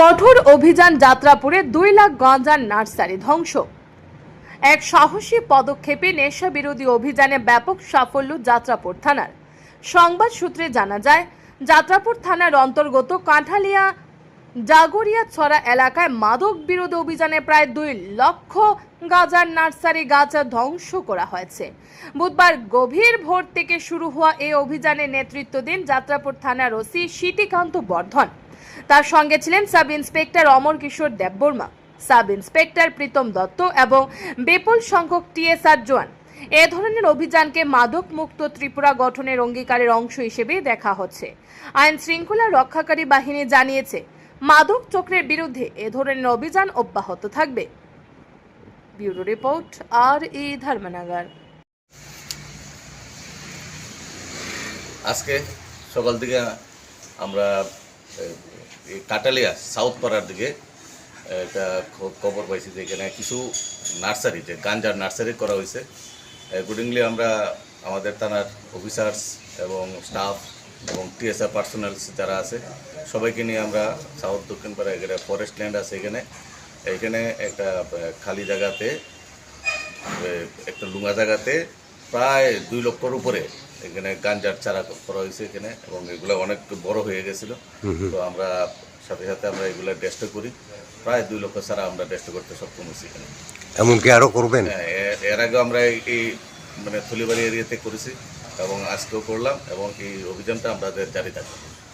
কঠোর অভিযান যাত্রাপুরে দুই লাখ গাঁজার নার্সারি ধ্বংস। এক সাহসী পদক্ষেপে নেশা বিরোধী অভিযানে ব্যাপক সাফল্য যাত্রাপুর থানার। সংবাদ সূত্রে জানা যায়, যাত্রাপুর থানার অন্তর্গত কাঁঠালিয়া, জাগরিয়া ছড়া এলাকায় মাদক বিরোধী অভিযানে প্রায় দুই লক্ষ গাজার নার্সারি গাছা ধ্বংস করা হয়েছে। বুধবার গভীর ভোর থেকে শুরু হওয়া এই অভিযানে নেতৃত্ব দেন যাত্রাপুর থানার ওসি সিটিকান্ত বর্ধন। তার সঙ্গে ছিলেন sub inspector Amar Kishore Debbarma sub inspector Pritam Datta এবং বিপুল সংখ্যক টিএসআর জওয়ান। এ ধরনের অভিযানকে মাদক মুক্ত ত্রিপুরা গঠনের অঙ্গীকারের অংশ হিসেবে দেখা হচ্ছে। আইন শৃঙ্খলা রক্ষাকারী বাহিনী জানিয়েছে, মাদক চক্রের বিরুদ্ধে এ ধরনের অভিযান অব্যাহত থাকবে। ব্যুরো রিপোর্ট, আর ই ধর্মনগর। আজকে সকাল থেকে আমরা কাটালিয়া সাউথ পাড়ার দিকে, একটা খবর পাইছি যে এখানে কিছু নার্সারি, যে গাঞ্জার নার্সারি করা হয়েছে অ্যাকর্ডিংলি আমরা আমাদের থানার অফিসার্স এবং স্টাফ এবং টিএসআর পার্সোনালস যারা আছে, সবাইকে নিয়ে আমরা সাউথ দক্ষিণ পাড়া এখানে ফরেস্ট ল্যান্ড আছে এখানে। এখানে একটা খালি জায়গাতে একটা লুঙ্গা জায়গাতে প্রায় দুই লক্ষর উপরে এখানে গাঞ্জার চারা করা হয়েছে এখানে এবং এগুলো অনেক বড় হয়ে গেছিল। তো আমরা সাথে সাথে আমরা এগুলো টেস্ট করি। প্রায় দুই লক্ষ চারা আমরা টেস্ট করতে সক্ষম হয়েছি এখানে। এমনকি আরও করবেন? হ্যাঁ, এর- আগে আমরা এই- এই মানে থলিবাড়ি এরিয়াতে করেছি এবং আজকেও করলাম এবং এই অভিযানটা আমাদের জারি থাকবে।